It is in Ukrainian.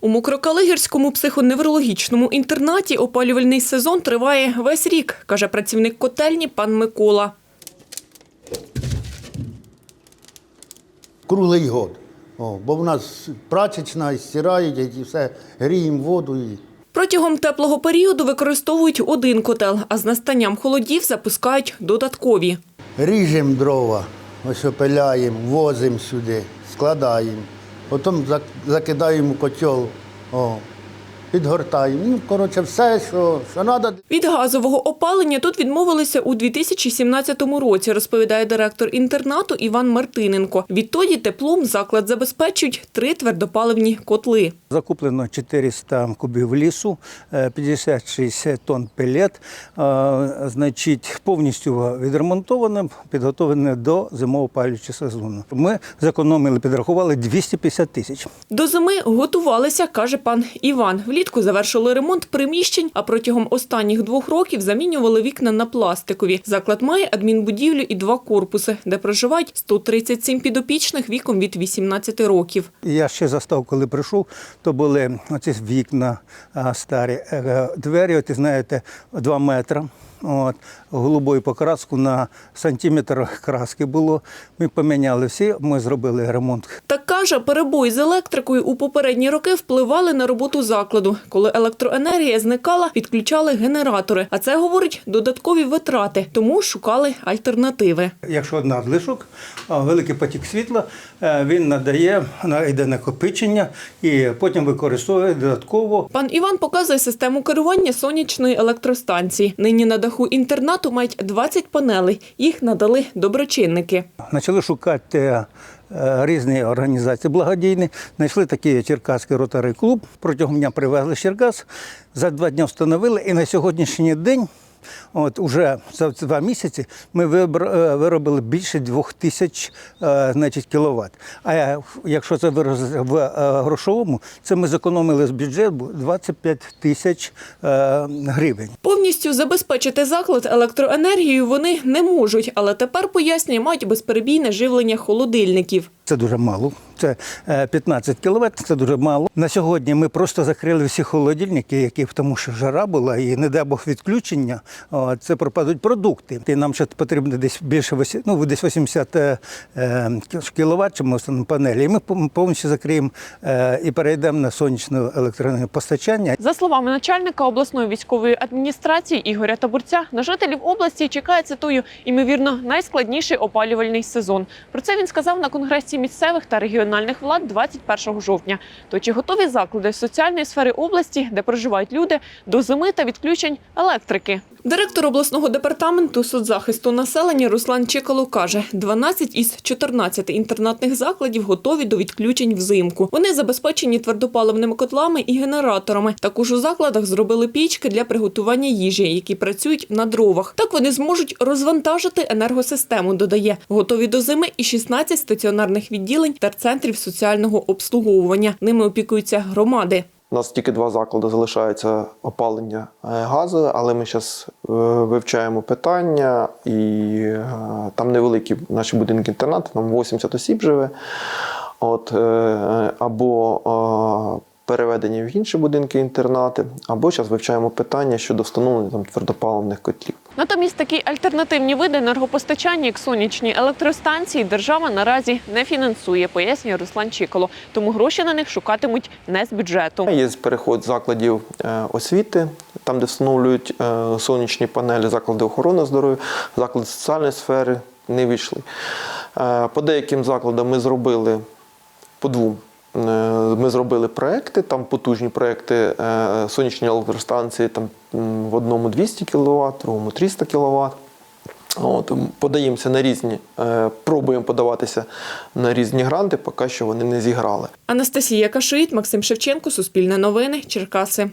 У Мокрокалигірському психоневрологічному інтернаті опалювальний сезон триває весь рік, каже працівник котельні пан Микола. круглий год. О, бо в нас прачечна, і стирають, і все, гріємо воду. І... Протягом теплого періоду використовують один котел, а з настанням холодів запускають додаткові. Ріжемо дрова, ось опиляємо, возимо сюди, складаємо. Потім закидаємо котел, о, підгортаємо. Ну, коротше, все, що, що треба. Від газового опалення тут відмовилися у 2017 році, розповідає директор інтернату Іван Мартиненко. Відтоді теплом заклад забезпечують три твердопаливні котли. Закуплено 400 кубів лісу, е, 50-60 тонн пелет, е, значить, повністю відремонтоване, підготовлене до зимового палючого сезону. Ми зекономили, підрахували 250 тисяч. До зими готувалися, каже пан Іван. Влітку завершили ремонт приміщень, а протягом останніх двох років замінювали вікна на пластикові. Заклад має адмінбудівлю і два корпуси, де проживають 137 підопічних віком від 18 років. Я ще застав, коли прийшов, то були оці вікна старі, е, двері, Ти знаєте, 2 метри. От, голубою покраску на сантиметр краски було. Ми поміняли всі, ми зробили ремонт. Так каже, перебої з електрикою у попередні роки впливали на роботу закладу. Коли електроенергія зникала, відключали генератори. А це говорить додаткові витрати, тому шукали альтернативи. Якщо надлишок, великий потік світла, е, він надає на йде накопичення і потім використовує додатково. Пан Іван показує систему керування сонячної електростанції. Нині на даху інтернату мають 20 панелей. Їх надали доброчинники. Почали шукати е, різні організації благодійні. Знайшли такий Черкаський ротарий клуб. Протягом дня привезли Черкас. За два дні встановили. І на сьогоднішній день, от уже за два місяці, ми е, виробили більше двох тисяч е, значить, кіловат. А е, якщо це в грошовому, це ми зекономили з бюджету 25 тисяч гривень. Повністю забезпечити заклад електроенергією вони не можуть, але тепер пояснює, мають безперебійне живлення холодильників. Це дуже мало. Це е, 15 кВт, це дуже мало. На сьогодні ми просто закрили всі холодильники, які тому що жара була, і не дай Бог відключення. Це пропадуть продукти. І нам ще потрібно десь більше ну, десь 80 е, кВт, чому на панелі. І ми пов- повністю закриємо е, і перейдемо на сонячне електропостачання. За словами начальника обласної військової адміністрації Ігоря Табурця, на жителів області чекає цитую імовірно найскладніший опалювальний сезон. Про це він сказав на конгресі місцевих та регіональних влад 21 жовтня. То чи готові заклади соціальної сфери області, де проживають люди, до зими та відключень електрики? Директор обласного департаменту соцзахисту населення Руслан Чекало каже, 12 із 14 інтернатних закладів готові до відключень взимку. Вони забезпечені твердопаливними котлами і генераторами. Також у закладах зробили пічки для приготування їжі, які працюють на дровах. Так вони зможуть розвантажити енергосистему. Додає готові до зими і 16 стаціонарних відділень та центрів соціального обслуговування. Ними опікуються громади. У нас тільки два заклади залишаються опалення е, газу, але ми зараз вивчаємо питання, і е, там невеликі наші будинки інтернати, там 80 осіб живе. От, е, або е, переведені в інші будинки інтернати, або зараз вивчаємо питання щодо встановлення там твердопаливних котлів. Натомість такі альтернативні види енергопостачання, як сонячні електростанції, держава наразі не фінансує, пояснює Руслан Чіколо. Тому гроші на них шукатимуть не з бюджету. Є переход закладів е, освіти, там, де встановлюють е, сонячні панелі, заклади охорони здоров'я, заклади соціальної сфери не війшли. Е, По деяким закладам ми зробили по двом. Е, Ми зробили проекти, там потужні проекти е, сонячні електростанції, там в одному 200 кВт, в другому 300 кВт. От, подаємося на різні, е, пробуємо подаватися на різні гранти, поки що вони не зіграли. Анастасія Кашиїт, Максим Шевченко, Суспільне новини, Черкаси.